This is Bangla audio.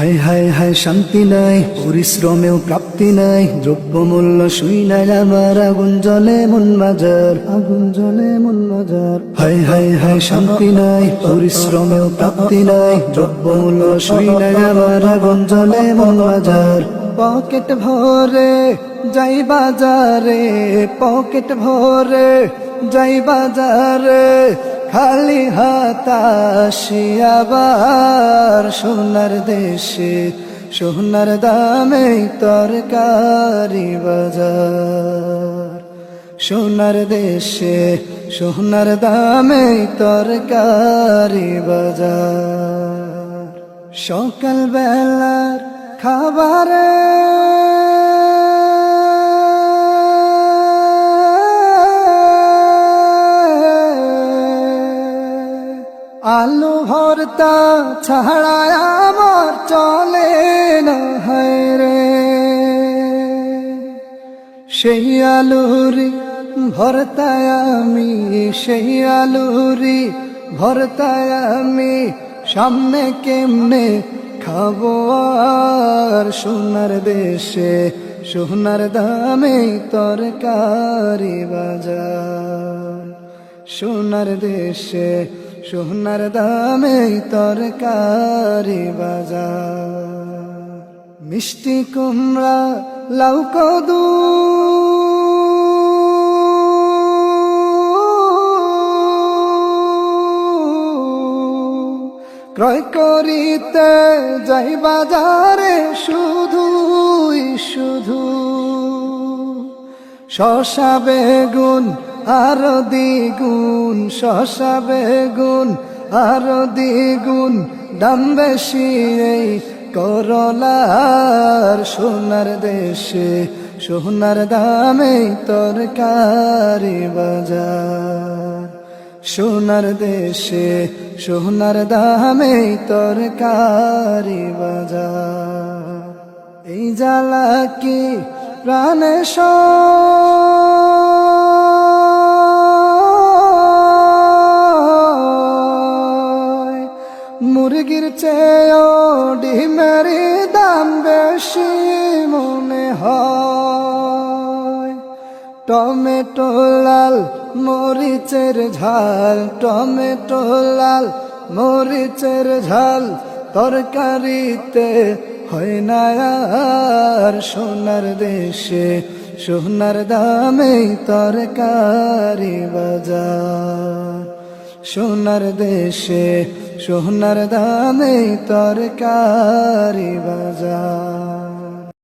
হায় হায় হায় শান্তি নাই, পরিশ্রমেও প্রাপ্তি নাই, দ্রব্যমূল্য শুই নাই, আমার আগুন জলে মন বাজার আগুন জলে মন বাজার হায় হায় হায় শান্তি নাই, পরিশ্রমেও প্রাপ্তি নাই, দ্রব্যমূল্য শুই নাই, আমার আগুন জলে মন বাজার পকেট ভরে যাই বাজারে, পকেট ভরে যাই বাজারে খালি হাতাশি আবার সোনার দেশে, সোনার দামে তরকারি বাজার। সোনার দেশে, সোনার দামে তরকারি বাজার। সকাল বেলার খাবারে ভর্তা ছাড়া আমার চলে না হয় রে। সেই আলুরি ভরতায় আমি, সেই আলুরি ভরতায় আমি, সামনে কেমনে খাব আর সোনার দেশে, সোনার দামে তরকারি বাজার। সোনার দেশে সোনার দামে তরকারি বাজার। মিষ্টি কুমড়া, লাউ কদু। ক্রয় করিতে যাই বাজারে শুধুই শুধু শশা, বেগুন আর দ্বিগুণ, শশা বেগুন, আর দ্বিগুণ, দাম বেশি এই করলার সোনার দেশে, সোনার দামে তরকারি বাজার। সোনার দেশে, সোনার দামে তরকারি বাজার। এই জ্বালা কি প্রাণে চেয়েও ডিমের দাম বেশি মনে হয়। টমেটো লাল, মরিচের ঝাল, টমেটো লাল, মরিচের ঝাল, তরকারিতে হয় না আর সোনার দেশে, সোনার দামে তরকারি বাজার। সোনার দেশে সোনার দামে তরকারি বাজার।